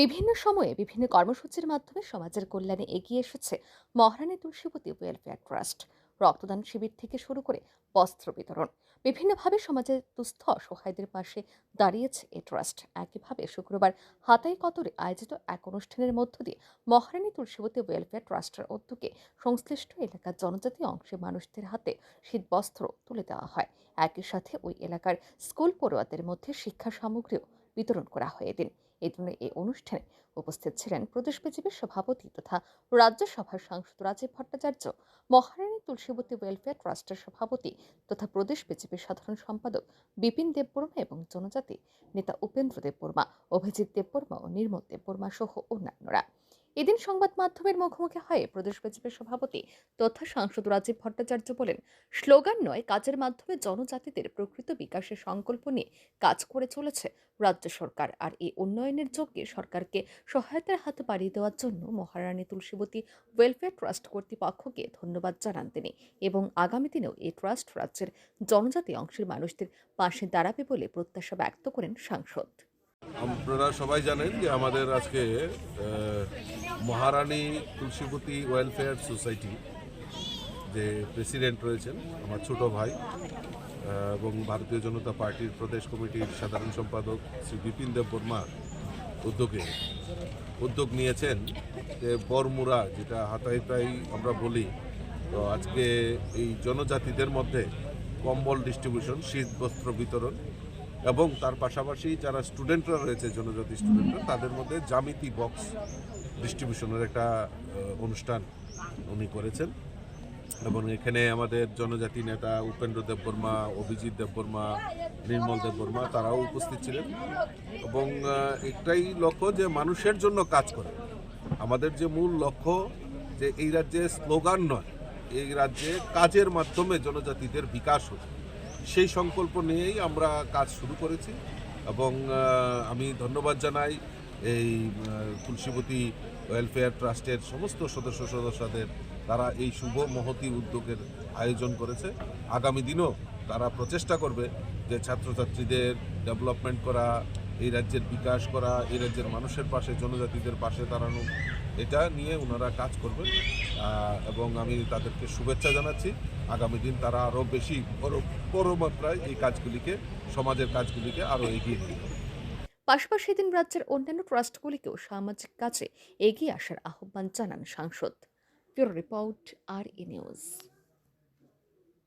বিভিন্ন সময়ে বিভিন্ন কর্মসূচির মাধ্যমে সমাজের কল্যাণে এগিয়ে এসেছে মহারানী তুলসীপতি ওয়েলফেয়ার ট্রাস্ট। রক্তদান শিবির থেকে শুরু করে বস্ত্র বিতরণ, বিভিন্নভাবে সমাজের দুস্থ অসহায়দের পাশে দাঁড়িয়েছে এ ট্রাস্ট। একইভাবে শুক্রবার হাতাই কতরে আয়োজিত এক অনুষ্ঠানের মধ্য দিয়ে মহারানী তুলসীবতী ওয়েলফেয়ার ট্রাস্টের উদ্যোগে সংশ্লিষ্ট এলাকার জনজাতি অংশের মানুষদের হাতে শীত বস্ত্র তুলে দেওয়া হয়। একই সাথে ওই এলাকার স্কুল পড়ুয়াদের মধ্যে শিক্ষা সামগ্রীও বিতরণ করা হয় এদিন। ধরনের এই অনুষ্ঠানে উপস্থিত ছিলেন প্রদেশ বিজেপির সভাপতি তথা রাজ্যসভার সাংসদ রাজীব ভট্টাচার্য, মহারানী তুলসীবতী ওয়েলফেয়ার ট্রাস্টের সভাপতি তথা প্রদেশ বিজেপির সাধারণ সম্পাদক বিপিন দেববর্মা এবং জনজাতি নেতা উপেন্দ্র দেববর্মা, অভিজিৎ দেববর্মা ও নির্মল দেববর্মা সহ অন্যান্যরা। এদিন সংবাদ মাধ্যমের মুখোমুখি হয়ে প্রদেশ বিজেপির সভাপতি তথা সাংসদ রাজীব ভট্টাচার্য বলেন, স্লোগান নয়, কাজের মাধ্যমে জনজাতিদের প্রকৃত বিকাশের সংকল্প নিয়ে কাজ করে চলেছে রাজ্য সরকার। আর এই উন্নয়নের যজ্ঞে সরকারকে সহায়তার হাত বাড়িয়ে দেওয়ার জন্য মহারানী তুলসীবতী ওয়েলফেয়ার ট্রাস্ট কর্তৃপক্ষকে ধন্যবাদ জানান তিনি এবং আগামী দিনেও এই ট্রাস্ট রাজ্যের জনজাতি অংশের মানুষদের পাশে দাঁড়াবে বলে প্রত্যাশা ব্যক্ত করেন সাংসদ। আপনারা সবাই জানেন যে আমাদের আজকে মহারানী তুলসীপতি ওয়েলফেয়ার সোসাইটি যে প্রেসিডেন্ট রয়েছেন, আমার ছোট ভাই এবং ভারতীয় জনতা পার্টির প্রদেশ কমিটির সাধারণ সম্পাদক শ্রী বিপিন দেব বর্মা উদ্যোগে উদ্যোগ নিয়েছেন যে বরমুরা যেটা হাতাইতাই আমরা বলি, তো আজকে এই জনজাতিদের মধ্যে কম্বল ডিস্ট্রিবিউশন শীত বস্ত্র বিতরণ এবং তার পাশাপাশি যারা স্টুডেন্টরা রয়েছে, জনজাতি স্টুডেন্টরা, তাদের মধ্যে জামিতি বক্স ডিস্ট্রিবিউশনের একটা অনুষ্ঠান উনি করেছেন। এবং এখানে আমাদের জনজাতি নেতা উপেন্দ্র দেববর্মা, অভিজিৎ দেববর্মা, নির্মল দেববর্মা, তারাও উপস্থিত ছিলেন। এবং একটাই লক্ষ্য যে মানুষের জন্য কাজ করে। আমাদের যে মূল লক্ষ্য যে এই রাজ্যে স্লোগান নয়, এই রাজ্যে কাজের মাধ্যমে জনজাতিদের বিকাশ হোক। সেই সংকল্প নিয়েই আমরা কাজ শুরু করেছি এবং আমি ধন্যবাদ জানাই এই তুলসীবতী ওয়েলফেয়ার ট্রাস্টের সমস্ত সদস্য সদস্যদের তারা এই শুভ মহতি উদ্যোগের আয়োজন করেছে। আগামী দিনও তারা প্রচেষ্টা করবে যে ছাত্রছাত্রীদের ডেভেলপমেন্ট করা, এই রাজ্যের বিকাশ করা, এই রাজ্যের মানুষের পাশে, জনজাতিদের পাশে দাঁড়ানো এটা নিয়ে ওনারা কাজ করবেন। এবং আমি তাদেরকে শুভেচ্ছা জানাচ্ছি। আগামী দিন তারা আরও বেশি বড় বড় মাত্রায় এই কাজগুলিকে, সমাজের কাজগুলিকে আরও এগিয়ে নিয়ে যাবে। পাশাপাশি দিন রাজ্যের অন্যান্য ট্রাস্টগুলিকেও সামাজিক কাজে এগিয়ে আসার আহ্বান জানান সাংসদ। ব্যুরো রিপোর্ট, আর ই নিউজ।